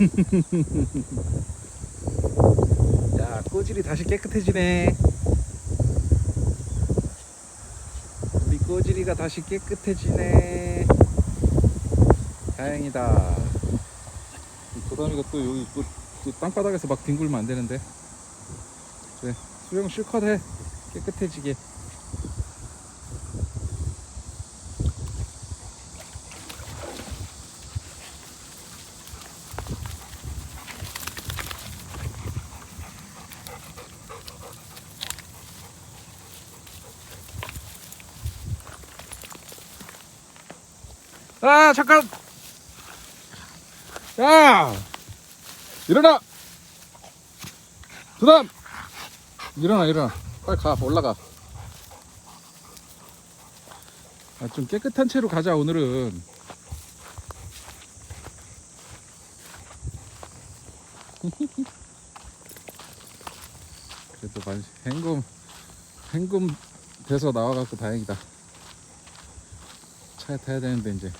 야 꼬질이 다시 깨끗해지네. 우리 꼬질이가 다시 깨끗해지네. 다행이다. 이 도담이가 또 여기 또, 또 땅바닥에서 막 뒹굴면 안 되는데. 그래 수영 실컷 해. 깨끗해지게 아 잠깐. 야 일어나. 두담 일어나 일어나. 빨리 가 올라가. 아, 좀 깨끗한 채로 가자 오늘은. 그래도 많이 헹굼 헹굼 돼서 나와갖고 다행이다. 차에 타야 되는데 이제